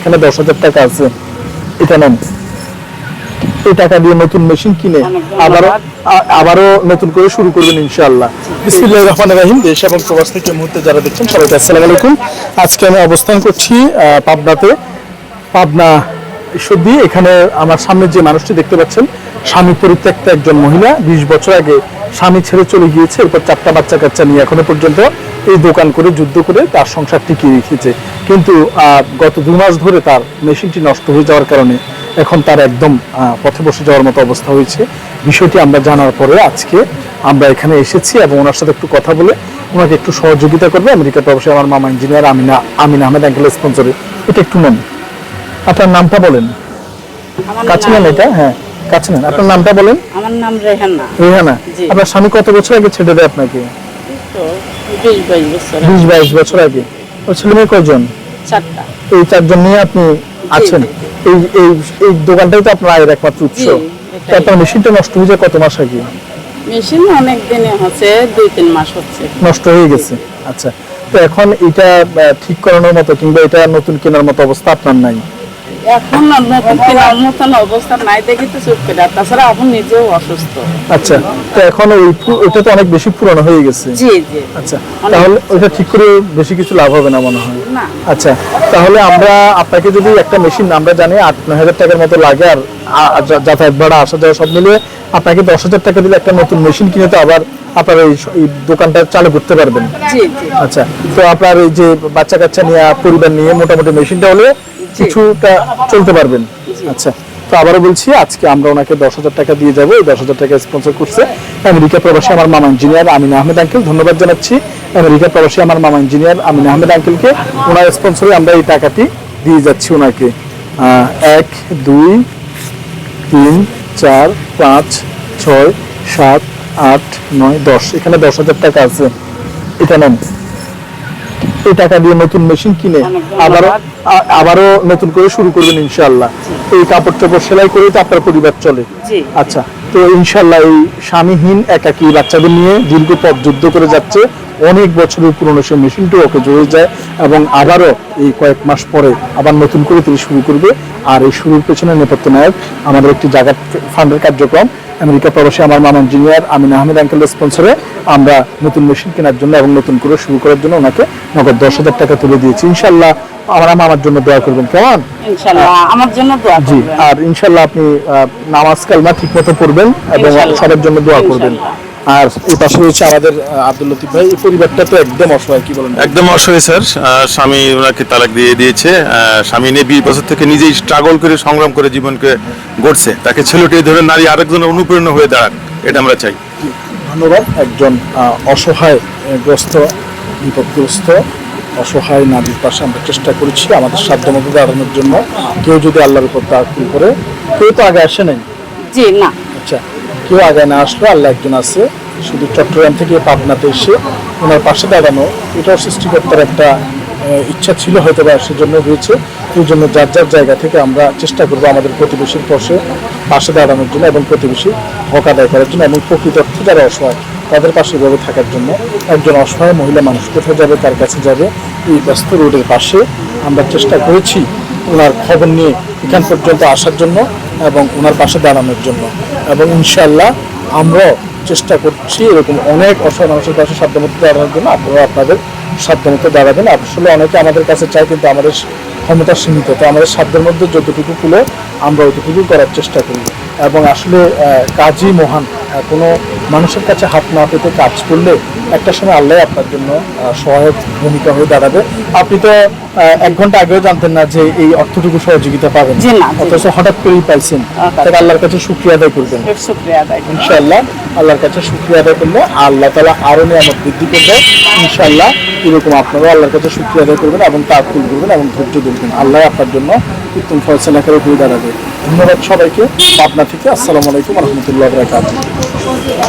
এখানে দশ হাজার টাকা আছে। এটা নেন। এই টাকা দিয়ে নতুন মেশিন কিনে আবারও আবারও নতুন করে শুরু করবেন ইনশাআল্লাহ। বিসমিল্লাহির রহমানির রহিম। দেশ এবং প্রবাস থেকে মুহূর্তে যারা দেখছেন সবাইকে আসসালামু আলাইকুম। আজকে আমি অবস্থান করছি পাবনাতে। পাবনা ঈশ্বরদী এখানে আমার সামনে যে মানুষটি দেখতে পাচ্ছেন, স্বামী পরিত্যক্ত একজন মহিলা, বিশ বছর আগে স্বামী ছেড়ে চলে গিয়েছে, এরপর চারটা বাচ্চা কাচ্চা নিয়ে এখনও পর্যন্ত এই দোকান করে, যুদ্ধ করে তার সংসার টিকিয়ে রেখেছে। কিন্তু গত দু মাস ধরে তার মেশিনটি নষ্ট হয়ে যাওয়ার কারণে এখন তার একদম পথে বসে যাওয়ার মতো অবস্থা হয়েছে। বিষয়টি আমরা জানার পরে আজকে আমরা এখানে এসেছি এবং ওনার সাথে একটু কথা বলে ওনাকে একটু সহযোগিতা করবে। আমেরিকা প্রবাসী আমার মামা ইঞ্জিনিয়ার আমিনা, আমিন আহমেদ আঙ্কেল স্পন্সরে। এটা একটু নেন। আপনার নামটা বলেন। আমার কাছে নেন এটা? হ্যাঁ কাছে নেন আপনার নামটা বলেন। আমার নাম রেহানা। রেহানা। আপনার স্বামী কত বছর আগে ছেড়ে দেয় আপনাকে? বিশ বাইশ বছর আগে। ও ছেলে মেয়ে কজন এই চারজন নিয়ে আপনি আছেন। এই এই এই দোকানটাই তো আপনার আয়ের একমাত্র উৎস। আপনার মেশিনটা নষ্ট হয়ে যায় কত মাস আগে? মেশিন অনেক দিনে হচ্ছে দুই তিন মাস হচ্ছে। নষ্ট হয়ে গেছে। আচ্ছা। তো এখন এটা ঠিক করানোর মতো কিংবা এটা নতুন কেনার মতো অবস্থা আপনার নাই। এখন আর নতুন কেনার মতন অবস্থা নাই দেখি তো চুপ করে। তাছাড়া এখন নিজেও অসুস্থ। আচ্ছা তো এখন ওই ওইটা তো অনেক বেশি পুরনো হয়ে গেছে। জি জি। আচ্ছা তাহলে ওইটা ঠিক করে বেশি কিছু লাভ হবে না মনে হয়? না। আচ্ছা তাহলে আমরা আপনাকে যদি একটা মেশিন আমরা জানি আট নয় হাজার টাকার মতো লাগে আর যাতায়াত ভাড়া আসা যাওয়া সব মিলিয়ে আপনাকে দশ হাজার টাকা দিলে একটা নতুন মেশিন কিনে তো আবার আপনার এই দোকানটা চালু করতে পারবেন। আচ্ছা তো আপনার এই যে বাচ্চা কাচ্চা নিয়ে পরিবার নিয়ে মোটামুটি মেশিনটা হলে কিছুটা চলতে পারবেন। আচ্ছা তো আবারও বলছি আজকে আমরা ওনাকে দশ হাজার টাকা দিয়ে যাব। এই দশ হাজার টাকা স্পন্সর করছে আমেরিকা প্রবাসী আমার মামা ইঞ্জিনিয়ার আমিন আহমেদ আঙ্কেল ধন্যবাদ জানাচ্ছি। আমেরিকা প্রবাসী আমার মামা ইঞ্জিনিয়ার আমিন আহমেদ আঙ্কেলকে ওনার স্পন্সরে আমরা এই টাকাটি দিয়ে যাচ্ছি ওনাকে। এক দুই তিন চার পাঁচ ছয় সাত আট নয় দশ। এখানে দশ হাজার টাকা আছে। এটা নেন। এই টাকা দিয়ে নতুন মেশিন কিনে আবারও আবারও নতুন করে শুরু করবেন ইনশাল্লাহ এই কাপড় চোপড় সেলাই করে তো আপনার পরিবার চলে। আচ্ছা তো ইনশাল্লাহ এই স্বামীহীন একাকি বাচ্চাদের নিয়ে দীর্ঘ পথ যুদ্ধ করে যাচ্ছে। অনেক বছরের পুরনো সেই মেশিনটি ওকে জড়িয়ে যায় এবং আবারও এই কয়েক মাস পরে আবার নতুন করে তিনি শুরু করবে। আর এই শুরুর পেছনে নেপথ্য নায়ক আমাদের একটি জায়গা ফান্ডের কার্যক্রম। আমেরিকা প্রবাসী আমার মামা ইঞ্জিনিয়ার আমিন আহমেদ আঙ্কেলের স্পন্সরে আমরা নতুন মেশিন কেনার জন্য এবং নতুন করে শুরু করার জন্য ওনাকে নগদ দশ হাজার টাকা তুলে দিয়েছি। ইনশাল্লাহ আমার আমার জন্য দোয়া করবেন। কেমন? আমার জন্য দোয়া জি আর ইনশাল্লাহ আপনি নামাজ কালমা ঠিক মতো পড়বেন এবং সবার জন্য দোয়া করবেন। আর এই পাশে রয়েছে আমাদের আব্দুল লতিফ ভাই এই পরিবারটা তো একদম অসহায় কি বলেন? একদম অসহায় স্যার। স্বামী ওনাকে তালাক দিয়ে দিয়েছে। স্বামী নিয়ে বিশ বছর থেকে নিজেই স্ট্রাগল করে সংগ্রাম করে জীবনকে গড়ছে। তাকে ছেলেটি ধরে নারী আরেকজনের অনুপ্রেরণা হয়ে দাঁড়াক এটা আমরা চাই। ধন্যবাদ একজন অসহায় গ্রস্ত বিপদগ্রস্ত অসহায় নারীর পাশে আমরা চেষ্টা করেছি আমাদের সাধ্যমতো দাঁড়ানোর জন্য। কেউ যদি আল্লাহর উপর তাকুল করে কেউ তো আগে আসে নাই। জি না। আচ্ছা কেউ আগে না আসলো, আল্লাহ একজন আছে, শুধু চট্টগ্রাম থেকে পাবনাতে এসে ওনার পাশে দাঁড়ানো। এটাও সৃষ্টিকর্তার একটা ইচ্ছা ছিল হয়তো বা সেজন্য হয়েছে। এই জন্য যার যার জায়গা থেকে আমরা চেষ্টা করব আমাদের প্রতিবেশীর পাশে পাশে দাঁড়ানোর জন্য এবং প্রতিবেশী হক আদায় করার জন্য এবং প্রকৃত অর্থে যারা অসহায়, তাদের পাশে এভাবে থাকার জন্য একজন অসহায় মহিলা মানুষ কোথায় যাবে তার কাছে যাবে, এই ব্যস্ত রোডের পাশে আমরা চেষ্টা করেছি ওনার খবর নিয়ে এখান পর্যন্ত আসার জন্য এবং ওনার পাশে দাঁড়ানোর জন্য। এবং ইনশাল্লাহ আমরাও চেষ্টা করছি এরকম অনেক অসহায় মানুষের পাশে সাধ্যমতো দাঁড়ানোর জন্য। আপনারা আপনাদের সাধ্যমতো দাঁড়াবেন। আসলে অনেকে আমাদের কাছে চায় কিন্তু আমাদের ক্ষমতা সীমিত। তো আমাদের সাধ্যের মধ্যে যতটুকু খুলে আমরা ওইটুকু করার চেষ্টা করি। এবং আসলে কাজই মহান কোনো মানুষের কাছে হাত না পেতে কাজ করলে একটা সময় আল্লাহ আপনার জন্য সহায়ক ভূমিকা হয়ে দাঁড়াবে। আপনি তো এক ঘণ্টা আগেও জানতেন না যে এই অর্থটুকু সহযোগিতা পাবেন। অথচ হঠাৎ করেই পাইছেন। আচ্ছা। তাই আল্লাহর কাছে শুক্রিয়া আদায় করবেন। ইনশাআল্লাহ আল্লাহর কাছে শুক্রিয়া আদায় করলে আল্লাহ তালা আরও নিয়ামত বৃদ্ধি করবে। ইনশাআল্লাহ এরকম আপনারাও আল্লাহর কাছে শুক্রিয়া আদায় করবেন এবং তার ফুল করবেন এবং ধৈর্য ধরবেন। আল্লাহ আপনার জন্য উত্তম ফয়সলা করে হয়ে দাঁড়াবে। ধন্যবাদ সবাইকে। পাবনা থেকে আসসালামু আলাইকুম রহমতুল্লাহ বরাকাতুহ। Công.